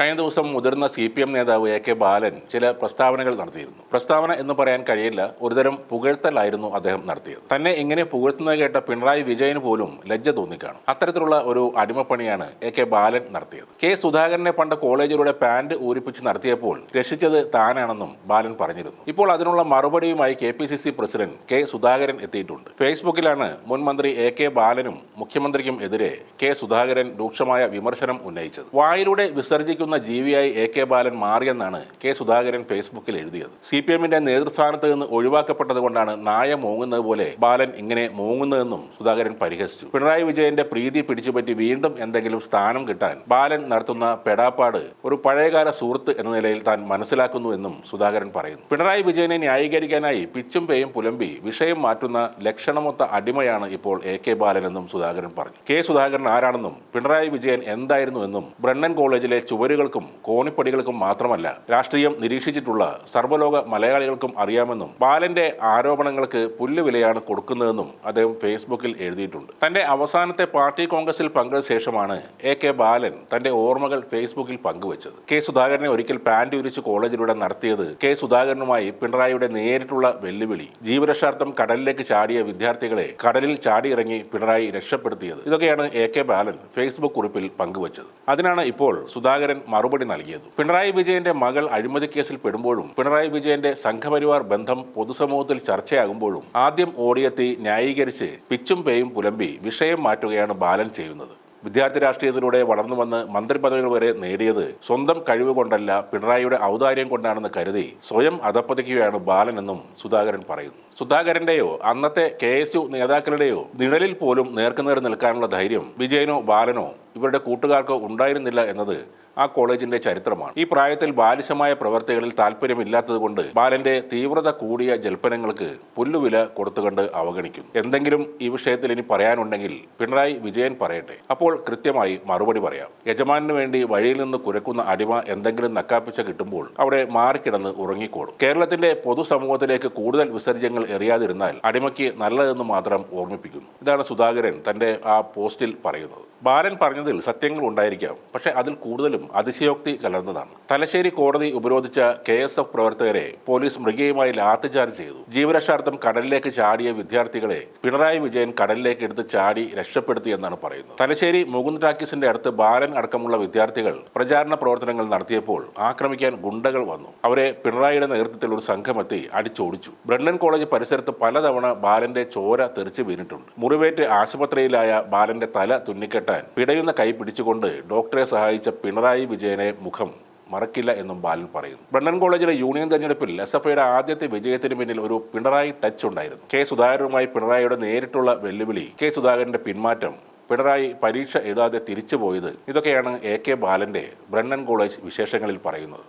കഴിഞ്ഞ ദിവസം മുതിർന്ന സി പി എം നേതാവ് എ കെ ബാലൻ ചില പ്രസ്താവനകൾ നടത്തിയിരുന്നു. പ്രസ്താവന എന്ന് പറയാൻ കഴിയില്ല ഒരുതരം പുകഴ്ത്തലായിരുന്നു അദ്ദേഹം നടത്തിയത്. തന്നെ ഇങ്ങനെ പുകഴ്ത്തുന്നത് കേട്ട പിണറായി വിജയന് പോലും ലജ്ജ തോന്നിക്കാണും. അത്തരത്തിലുള്ള ഒരു അടിമപ്പണിയാണ് എ കെ ബാലൻ നടത്തിയത്. കെ സുധാകരനെ പണ്ട് കോളേജിലൂടെ പാന്റ് ഊരിപ്പിച്ച് നടത്തിയപ്പോൾ രക്ഷിച്ചത് താനാണെന്നും ബാലൻ പറഞ്ഞിരുന്നു. ഇപ്പോൾ അതിനുള്ള മറുപടിയുമായി K P C C president K Sudhakaran എത്തിയിട്ടുണ്ട്. ഫേസ്ബുക്കിലാണ് മുൻ മന്ത്രി എ കെ ബാലനും മുഖ്യമന്ത്രിക്കും എതിരെ കെ സുധാകരൻ രൂക്ഷമായ വിമർശനം ഉന്നയിച്ചത്. വായിലൂടെ വിസർജിക്കുന്ന ജീവിയായി എ കെ ബാലൻ മാറിയെന്നാണ് കെ സുധാകരൻ ഫേസ്ബുക്കിൽ എഴുതിയത്. സി പി എമ്മിന്റെ നേതൃസ്ഥാനത്ത് നിന്ന് ഒഴിവാക്കപ്പെട്ടത് കൊണ്ടാണ് നായ മൂങ്ങുന്നത് പോലെ ബാലൻ ഇങ്ങനെ മൂങ്ങുന്നതെന്നും സുധാകരൻ പരിഹസിച്ചു. പിണറായി വിജയന്റെ പ്രീതി പിടിച്ചുപറ്റി വീണ്ടും എന്തെങ്കിലും സ്ഥാനം കിട്ടാൻ ബാലൻ നടത്തുന്ന പെടാപ്പാട് ഒരു പഴയകാല സുഹൃത്ത് എന്ന നിലയിൽ താൻ മനസ്സിലാക്കുന്നു എന്നും സുധാകരൻ പറയുന്നു. പിണറായി വിജയനെ ന്യായീകരിക്കാനായി പിച്ചും പേയും പുലമ്പി വിഷയം മാറ്റുന്ന ലക്ഷണമൊത്ത അടിമയാണ് ഇപ്പോൾ എ കെ ബാലൻ എന്നും സുധാകരൻ പറഞ്ഞു. കെ സുധാകരൻ ആരാണെന്നും പിണറായി വിജയൻ എന്തായിരുന്നു എന്നും ബ്രണ്ണൻ കോളേജിലെ ചുവരുകൾക്കും കോണിപ്പടികൾക്കും മാത്രമല്ല രാഷ്ട്രീയം നിരീക്ഷിച്ചിട്ടുള്ള സർവലോക മലയാളികൾക്കും അറിയാമെന്നും ബാലന്റെ ആരോപണങ്ങൾക്ക് പുല്ലുവിലയാണ് കൊടുക്കുന്നതെന്നും അദ്ദേഹം ഫേസ്ബുക്കിൽ എഴുതിയിട്ടുണ്ട്. തന്റെ അവസാനത്തെ പാർട്ടി കോൺഗ്രസിൽ പങ്കെടുത്ത ശേഷമാണ് എ കെ ബാലൻ തന്റെ ഓർമ്മകൾ ഫേസ്ബുക്കിൽ പങ്കുവച്ചത്. കെ സുധാകരനെ ഒരിക്കൽ പാന്റ് ഉരിച്ച് കോളേജിലൂടെ നടത്തിയത് കെ സുധാകരനുമായി പിണറായിയുടെ നേരിട്ടുള്ള വെല്ലുവിളി ജീവരക്ഷാർത്ഥം കടലിലേക്ക് ചാടിയ വിദ്യാർത്ഥികളെ കടലിൽ ചാടിയിറങ്ങി പിണറായി രക്ഷപ്പെടുത്തിയത്. ഇതൊക്കെയാണ് എ കെ ബാലൻ ഫേസ്ബുക്ക് കുറിപ്പിൽ പങ്കുവച്ചത്. അതിനാണ് ഇപ്പോൾ സുധാകരൻ മറുപടി നൽകിയത്. പിണറായി വിജയന്റെ മകൾ അഴിമതി കേസിൽ പെടുമ്പോഴും പിണറായി വിജയന്റെ സംഘപരിവാർ ബന്ധം പൊതുസമൂഹത്തിൽ ചർച്ചയാകുമ്പോഴും ആദ്യം ഓടിയെത്തി ന്യായീകരിച്ച് പിച്ചും പേയും പുലമ്പി വിഷയം മാറ്റുകയാണ് ബാലൻ ചെയ്യുന്നത്. വിദ്യാർത്ഥി രാഷ്ട്രീയത്തിലൂടെ വളർന്നു വന്ന് മന്ത്രി പദവികൾ വരെ നേടിയത് സ്വന്തം കഴിവ് കൊണ്ടല്ല പിണറായിയുടെ ഔദാര്യം കൊണ്ടാണെന്ന് കരുതി സ്വയം അധപ്പതിക്കുകയാണ് ബാലൻ എന്നും സുധാകരൻ പറയുന്നു. സുധാകരന്റെയോ അന്നത്തെ കെ എസ് യു നേതാക്കളുടെയോ നിഴലിൽ പോലും നേർക്കുനേർ നിൽക്കാനുള്ള ധൈര്യം വിജയനോ ബാലനോ ഇവരുടെ കൂട്ടുകാർക്കോ ഉണ്ടായിരുന്നില്ല എന്നത് ആ കോളേജിന്റെ ചരിത്രമാണ്. ഈ പ്രായത്തിൽ ബാലിശമായ പ്രവർത്തികളിൽ താല്പര്യമില്ലാത്തതുകൊണ്ട് ബാലന്റെ തീവ്രത കൂടിയ ജൽപ്പനങ്ങൾക്ക് പുല്ലുവില കൊടുത്തുകൊണ്ട് അവഗണിക്കും. എന്തെങ്കിലും ഈ വിഷയത്തിൽ ഇനി പറയാനുണ്ടെങ്കിൽ പിണറായി വിജയൻ പറയട്ടെ. അപ്പോൾ കൃത്യമായി മറുപടി പറയാം. യജമാനു വേണ്ടി വഴിയിൽ നിന്ന് കുരക്കുന്ന അടിമ എന്തെങ്കിലും നക്കാപ്പിച്ച കിട്ടുമ്പോൾ അവിടെ മാറിക്കിടന്ന് ഉറങ്ങിക്കോളും. കേരളത്തിന്റെ പൊതുസമൂഹത്തിലേക്ക് കൂടുതൽ വിസർജ്യങ്ങൾ എറിയാതിരുന്നാൽ അടിമയ്ക്ക് നല്ലതെന്ന് മാത്രം ഓർമ്മിപ്പിക്കുന്നു. ഇതാണ് സുധാകരൻ തന്റെ ആ പോസ്റ്റിൽ പറയുന്നത്. ബാലൻ പറഞ്ഞതിൽ സത്യങ്ങൾ ഉണ്ടായിരിക്കാം. പക്ഷെ അതിൽ കൂടുതലും അതിശയോക്തി കലർന്നതാണ്. തലശ്ശേരി കോടതി ഉപരോധിച്ച കെ എസ് എഫ് പ്രവർത്തകരെ പോലീസ് മൃഗീയമായി ലാത്തിചാർജ് ചെയ്തു. ജീവരക്ഷാർത്ഥം കടലിലേക്ക് ചാടിയ വിദ്യാർത്ഥികളെ പിണറായി വിജയൻ കടലിലേക്ക് എടുത്ത് ചാടി രക്ഷപ്പെടുത്തി എന്നാണ് പറയുന്നത്. തലശ്ശേരി മുകുന്ദ് ടാക്കീസിന്റെ അടുത്ത് ബാലൻ അടക്കമുള്ള വിദ്യാർത്ഥികൾ പ്രചാരണ പ്രവർത്തനങ്ങൾ നടത്തിയപ്പോൾ ആക്രമിക്കാൻ ഗുണ്ടകൾ വന്നു. അവരെ പിണറായിയുടെ നേതൃത്വത്തിൽ ഒരു സംഘമെത്തി അടിച്ചോടിച്ചു. ബ്രണ്ണൻ കോളേജ് പരിസരത്ത് പലതവണ ബാലന്റെ ചോര തെറിച്ചു വീണിട്ടുണ്ട്. മുറിവേറ്റ് ആശുപത്രിയിലായ ബാലന്റെ തല തുന്നിക്കെട്ടാൻ പിടയുന്ന കൈ പിടിച്ചുകൊണ്ട് ഡോക്ടറെ സഹായിച്ച പിണറായി വിജയനെ മുഖം മറക്കില്ല എന്നും ബാലൻ പറയുന്നു. ബ്രണ്ണൻ കോളേജിലെ യൂണിയൻ തെരഞ്ഞെടുപ്പിൽ എസ് എഫ് ഐയുടെ ആദ്യത്തെ വിജയത്തിന് പിന്നിൽ ഒരു പിണറായി ടച്ച് ഉണ്ടായിരുന്നു. കെ സുധാകരനുമായി പിണറായിയുടെ നേരിട്ടുള്ള വെല്ലുവിളി കെ സുധാകരന്റെ പിന്മാറ്റം പിണറായി പരീക്ഷ എഴുതാതെ തിരിച്ചുപോയത് ഇതൊക്കെയാണ് എ കെ ബാലന്റെ ബ്രണ്ണൻ കോളേജ് വിശേഷങ്ങളിൽ പറയുന്നത്.